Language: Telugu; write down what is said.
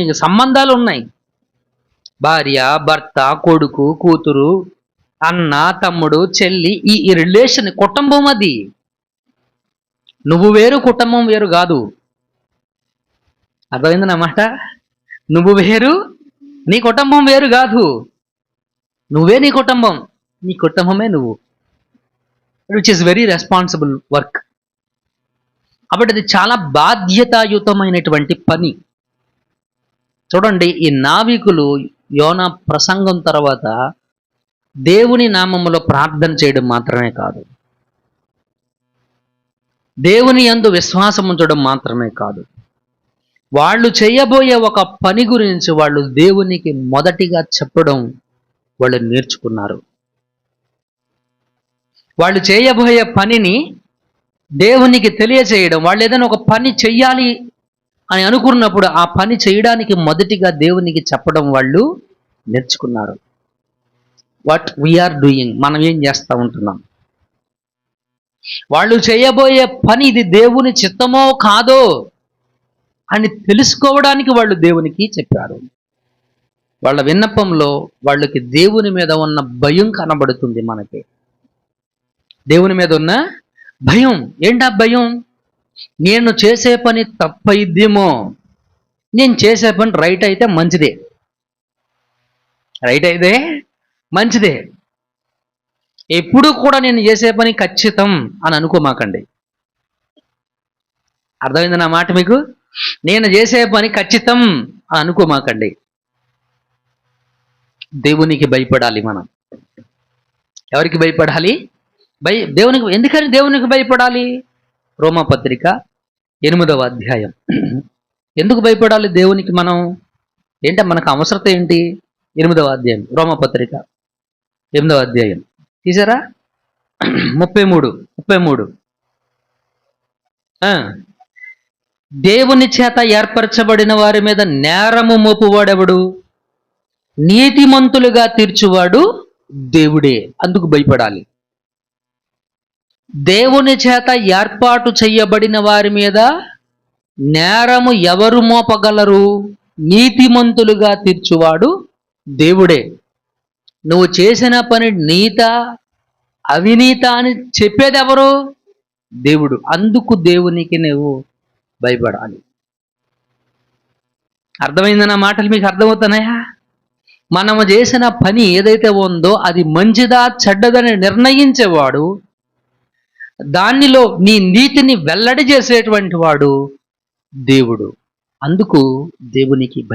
నీకు సంబంధాలు ఉన్నాయి భార్య భర్త కొడుకు కూతురు అన్న తమ్ముడు చెల్లి ఈ ఈ రిలేషన్ కుటుంబం అది. నువ్వు వేరు కుటుంబం వేరు కాదు. అర్థమైంది నా నువ్వు వేరు నీ కుటుంబం వేరు కాదు. నువ్వే నీ కుటుంబం నీ కుటుంబమే నువ్వు. Which is very responsible work కాబట్టి అది చాలా బాధ్యతాయుతమైనటువంటి పని. చూడండి ఈ నావికులు యోన ప్రసంగం తర్వాత దేవుని నామములో ప్రార్థన చేయడం మాత్రమే కాదు. దేవుని యందు విశ్వాసం ఉంచడం మాత్రమే కాదు. వాళ్ళు చేయబోయే ఒక పని గురించి వాళ్ళు దేవునికి మొదటిగా చెప్పడం వాళ్ళు నేర్చుకున్నారు. వాళ్ళు చేయబోయే పనిని దేవునికి తెలియచేయడం వాళ్ళు ఏదైనా ఒక పని చెయ్యాలి అని అనుకున్నప్పుడు ఆ పని చేయడానికి మొదటిగా దేవునికి చెప్పడం వాళ్ళు నేర్చుకున్నారు. వాట్ వీఆర్ డూయింగ్ మనం ఏం చేస్తూ ఉంటున్నాం? వాళ్ళు చేయబోయే పని ఇది దేవుని చిత్తమో కాదో అని తెలుసుకోవడానికి వాళ్ళు దేవునికి చెప్పారు. వాళ్ళ విన్నపంలో వాళ్ళకి దేవుని మీద ఉన్న భయం కనబడుతుంది మనకి. దేవుని మీద ఉన్న భయం. ఏంటా భయం? నేను చేసే పని తప్పయిద్దేమో నేను చేసే పని రైట్ అయితే మంచిదే. రైట్ అయితే మంచిదే. ఎప్పుడు కూడా నేను చేసే పని ఖచ్చితం అని అనుకోమాకండి. అర్థమైంది నా మాట మీకు? నేను చేసే పని ఖచ్చితం అని అనుకోమాకండి. దేవునికి భయపడాలి మనం. ఎవరికి భయపడాలి? భయ దేవునికి ఎందుకని దేవునికి భయపడాలి? రోమపత్రిక ఎనిమిదవ అధ్యాయం. ఎందుకు భయపడాలి దేవునికి మనం? ఏంటంటే మనకు అవసరత ఏంటి? ఎనిమిదవ అధ్యాయం రోమపత్రిక ఎనిమిదవ అధ్యాయం. తీసారా? ముప్పై మూడు ముప్పై మూడు. దేవుని చేత ఏర్పరచబడిన వారి మీద నేరము మోపువాడెవడు? నీతిమంతులుగా తీర్చువాడు దేవుడే. అందుకు భయపడాలి. దేవుని చేత ఏర్పాటు చేయబడిన వారి మీద నేరము ఎవరు మోపగలరు? నీతిమంతులుగా తీర్చువాడు దేవుడే. నువ్వు చేసిన పని నీత అవినీత అని చెప్పేది ఎవరు దేవుడు. అందుకు దేవునికి నువ్వు భయపడాలి. అర్థమైందన్న మాటలు మీకు అర్థమవుతున్నాయా? మనము చేసిన పని ఏదైతే ఉందో అది మంచిదా చెడ్డదని నిర్ణయించేవాడు దానిలో నీ నీతిని వెల్లడి చేసేటువంటి వాడు దేవుడు. అందుకు దేవునికి భయం